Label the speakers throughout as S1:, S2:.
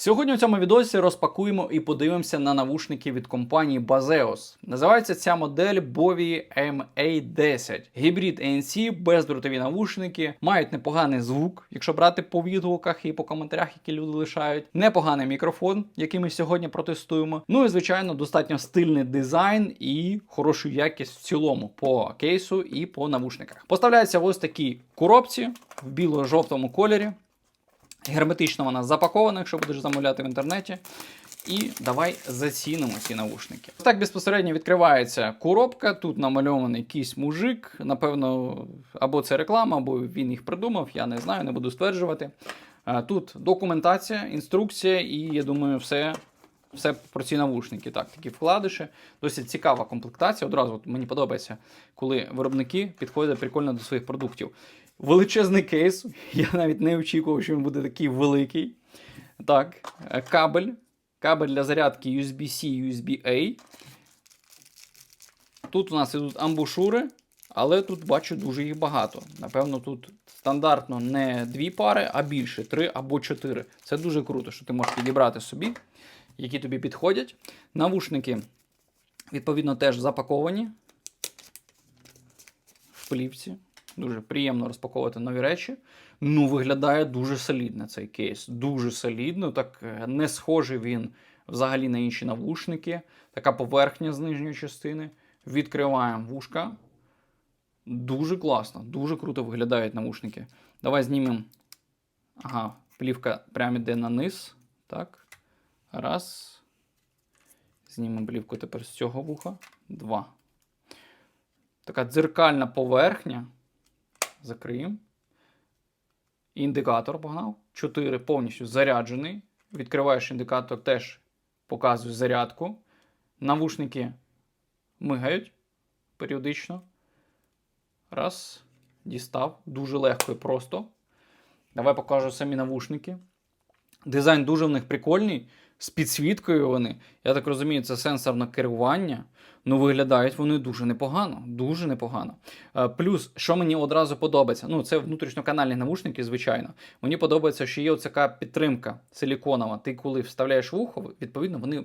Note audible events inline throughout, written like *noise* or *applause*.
S1: Сьогодні у цьому відосі розпакуємо і подивимося на навушники від компанії Baseos. Називається ця модель Bovi MA10. Гібрид ANC, бездротові навушники, мають непоганий звук, якщо брати по відгуках і по коментарях, які люди лишають. Непоганий мікрофон, який ми сьогодні протестуємо. Ну і звичайно, достатньо стильний дизайн і хорошу якість в цілому по кейсу і по навушниках. Поставляється в ось такій коробці в біло-жовтому кольорі. Герметично вона запакована, якщо будеш замовляти в інтернеті. І давай зацінимо ці навушники. Так безпосередньо відкривається коробка. Тут намальований якийсь мужик. Напевно, або це реклама, або він їх придумав. Я не знаю, не буду стверджувати. Тут документація, інструкція, і я думаю, все. Все про ці навушники. Так, такі вкладиші. Досить цікава комплектація. Одразу мені подобається, коли виробники підходять прикольно до своїх продуктів. Величезний кейс. Я навіть не очікував, що він буде такий великий. Так, е, кабель. Кабель для зарядки USB-C, USB-A. Тут у нас ідуть амбушури, але тут бачу дуже їх багато. Напевно, тут стандартно не дві пари, а більше три або чотири. Це дуже круто, що ти можеш підібрати собі, які тобі підходять. Навушники, відповідно, теж запаковані в плівці. Дуже приємно розпаковувати нові речі. Ну, виглядає дуже солідно цей кейс. Дуже солідно. Так е, не схожий він взагалі на інші навушники. Така поверхня з нижньої частини. Відкриваємо вушка. Дуже класно, дуже круто виглядають навушники. Давай знімемо. Ага, плівка прямо йде на низ. Так. Раз. Знімемо плівку тепер з цього вуха. Два. Така дзеркальна поверхня. Закриємо. Індикатор погнав. 4 повністю заряджений. Відкриваєш індикатор, теж показує зарядку. Навушники мигають періодично. Раз. Дістав. Дуже легко і просто. Давай покажу самі навушники. Дизайн дуже в них прикольний. З підсвіткою вони. Я так розумію, це сенсорне керування. Ну, виглядають вони дуже непогано. Дуже непогано. Е, Плюс, що мені одразу подобається, ну, це внутрішньоканальні навушники, звичайно. Мені подобається, що є така підтримка силіконова. Ти коли вставляєш вухо, відповідно, вони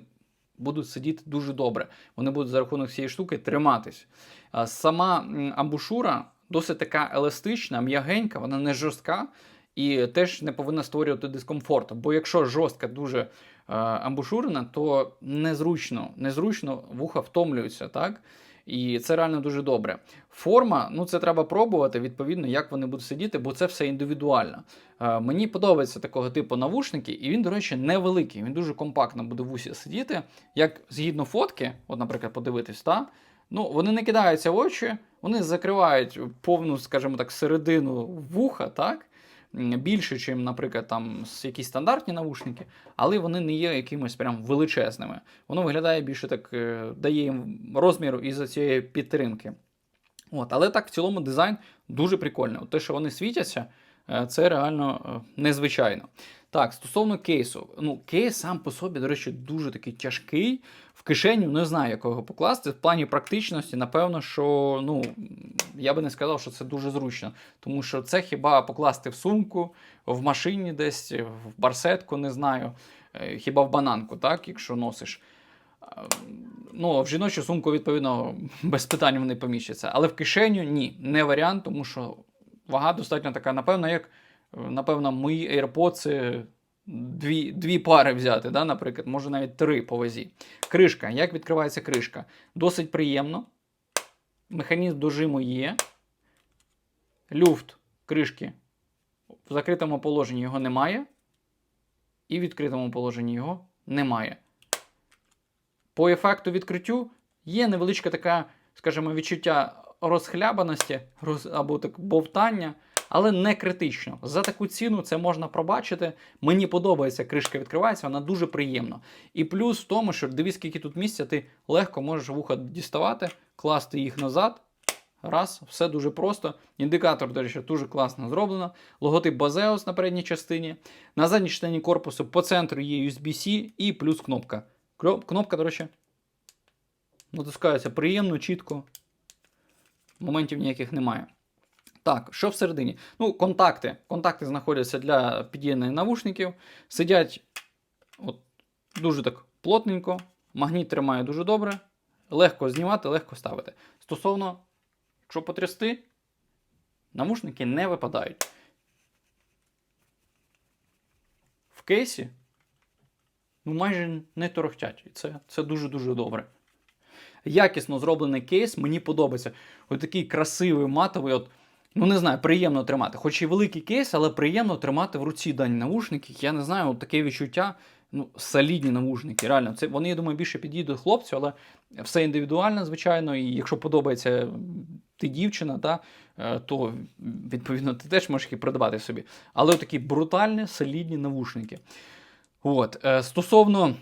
S1: будуть сидіти дуже добре. Вони будуть за рахунок цієї штуки триматись. Е, Сама амбушура досить така еластична, м'ягенька, вона не жорстка. І теж не повинна створювати дискомфорту. Бо якщо жорстка дуже е, амбушурена, то незручно, незручно вуха втомлюються, так? І це реально дуже добре. Форма, ну це треба пробувати, відповідно, як вони будуть сидіти, бо це все індивідуально. Е, мені подобається такого типу навушники, і він, до речі, невеликий. Він дуже компактно буде в усі сидіти. Як згідно фотки, от, наприклад, подивитись, та, ну, вони не кидаються в очі, вони закривають повну, скажімо так, середину вуха, так? Більше, ніж, наприклад, там якісь стандартні навушники, але вони не є якимось прям величезними. Воно виглядає більше так, е, дає їм розміру із-за цієї підтримки. От, Але так, в цілому дизайн дуже прикольний. От Те, що вони світяться, е, це реально е, незвичайно. Так, стосовно кейсу. Ну, кейс сам по собі, до речі, дуже такий тяжкий. В кишеню не знаю, як його покласти. В плані практичності, напевно, що ну, я би не сказав, що це дуже зручно. Тому що це хіба покласти в сумку, в машині десь, в барсетку, не знаю, е, хіба в бананку, так, якщо носиш. Е, Ну, в жіночу сумку, відповідно, *laughs* без питань вони поміщаться. Але в кишеню ні, не варіант, тому що вага достатньо така, напевно, як напевно, мої AirPods дві дві пари взяти, да, наприклад, може навіть три по вазі. Кришка. Як відкривається кришка? Досить приємно. Механізм дожиму є. Люфт кришки. В закритому положенні його немає. І в відкритому положенні його немає. По ефекту відкриттю є невеличка така, скажімо, відчуття розхлябаності роз, або так бовтання але не критично. За таку ціну це можна пробачити. Мені подобається, кришка відкривається, вона дуже приємна. І плюс в тому, що дивись, скільки тут місця, ти легко можеш вуха діставати, класти їх назад. Раз, все дуже просто. Індикатор, до речі, дуже класно зроблено. Логотип Baseos на передній частині. На задній частині корпусу по центру є USB-C і плюс кнопка. Кнопка, до речі, натискається приємно, чітко. Моментів ніяких немає. Так, що всередині? Ну, контакти. Контакти знаходяться для під'єднання навушників. Сидять От, дуже так плотненько, магніт тримає дуже добре, легко знімати, легко ставити. Стосовно, що потрясти, навушники не випадають. В кейсі ну, майже не торохтять. І це, це дуже-дуже добре. Якісно зроблений кейс, мені подобається. Ось такий красивий, матовий, от, ну не знаю, приємно тримати. Хоч і великий кейс, але приємно тримати в руці дані навушники. Я не знаю, от таке відчуття. Ну, солідні навушники. Реально, це вони, я думаю, більше підійдуть хлопцю, але все індивідуально, звичайно. І якщо подобається ти дівчина, та, е, то відповідно ти теж можеш їх придбати собі. Але такі брутальні, солідні навушники. От. е, Стосовно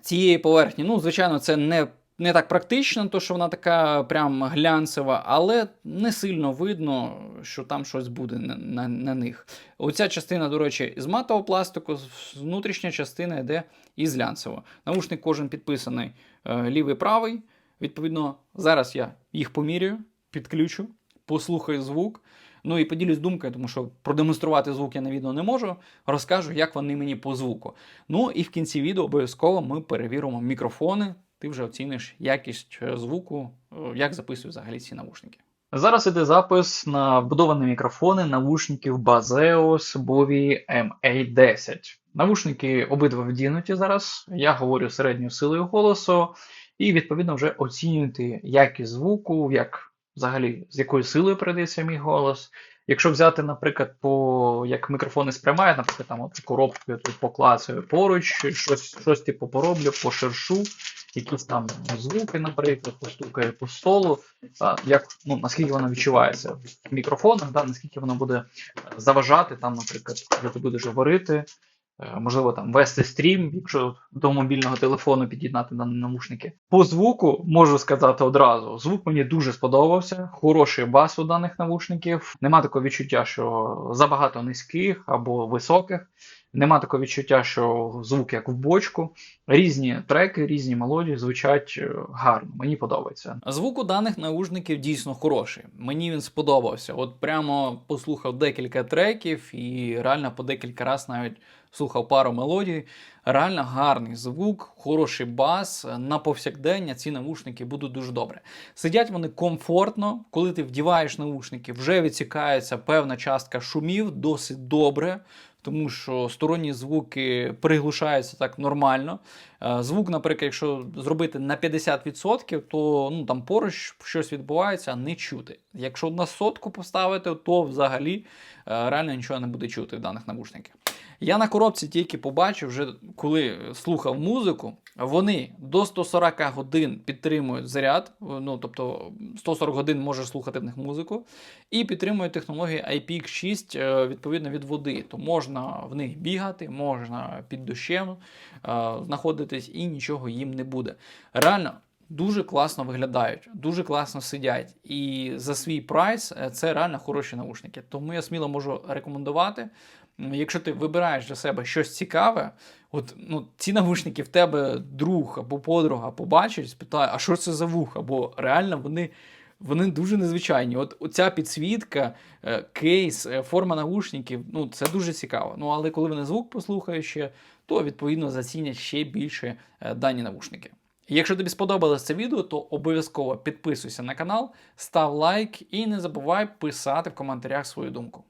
S1: цієї поверхні, ну, звичайно, це не, не так практично, то що вона така прям глянцева, але не сильно видно, що там щось буде на, на, на них. Оця частина, до речі, з матового пластику, внутрішня частина йде із глянцевого. Наушник кожен підписаний е, лівий правий. Відповідно, зараз я їх поміряю, підключу, послухаю звук. Ну і поділюсь думкою, тому що продемонструвати звук я на відео не можу. Розкажу, як вони мені по звуку. Ну і в кінці відео обов'язково ми перевіримо мікрофони. Ти вже оціниш якість е, звуку, е, як записую взагалі ці навушники. Зараз іде запис на вбудовані мікрофони навушників Baseos Bovi MA10. Навушники обидва вдінуті зараз. Я говорю середньою силою голосу, і відповідно вже оцінювати якість звуку, як взагалі з якою силою передається мій голос. Якщо взяти, наприклад, по як мікрофони спрямають, наприклад, там от коробку я тут поклацаю поруч, щось, щось типу пороблю, пошершу, якісь там звуки, наприклад, постукаю по столу, як, ну, наскільки воно відчувається в мікрофонах, да, наскільки воно буде заважати, там, наприклад, коли ти будеш говорити, е, можливо, там вести стрім, якщо до мобільного телефону під'єднати дані навушники. По звуку можу сказати одразу: звук мені дуже сподобався. Хороший бас у даних навушників. Нема такого відчуття, що забагато низьких або високих. Нема такого відчуття, що звук як в бочку. Різні треки, різні мелодії звучать е, гарно. Мені подобається. Звук у даних наушників дійсно хороший. Мені він сподобався. От прямо послухав декілька треків і реально по декілька разів навіть слухав пару мелодій. Реально гарний звук, хороший бас. На повсякдення ці навушники будуть дуже добре. Сидять вони комфортно, коли ти вдіваєш навушники, вже відсікається певна частка шумів досить добре. Тому що сторонні звуки приглушаються так нормально. Е, Звук, наприклад, якщо зробити на 50%, то ну, там поруч щось відбувається, а не чути. Якщо на сотку поставити, то взагалі е, реально нічого не буде чути в даних навушниках. Я на коробці тільки побачив, вже коли слухав музику, вони до 140 годин підтримують заряд, ну тобто 140 годин можеш слухати в них музику, і підтримують технологію IPX6 е, відповідно від води. То можна в них бігати, можна під дощем е, знаходитись і нічого їм не буде. Реально. Дуже класно виглядають, дуже класно сидять. І за свій прайс е, це реально хороші наушники. Тому я сміло можу рекомендувати. Якщо ти вибираєш для себе щось цікаве, от ну, ці навушники в тебе друг або подруга побачить, спитає, а що це за вуха? Бо реально вони, вони дуже незвичайні. От оця підсвітка, е, кейс, е, форма навушників, ну це дуже цікаво. Ну але коли вони звук послухають ще, то відповідно зацінять ще більше дані навушники. Якщо тобі сподобалось це відео, то обов'язково підписуйся на канал, став лайк і не забувай писати в коментарях свою думку.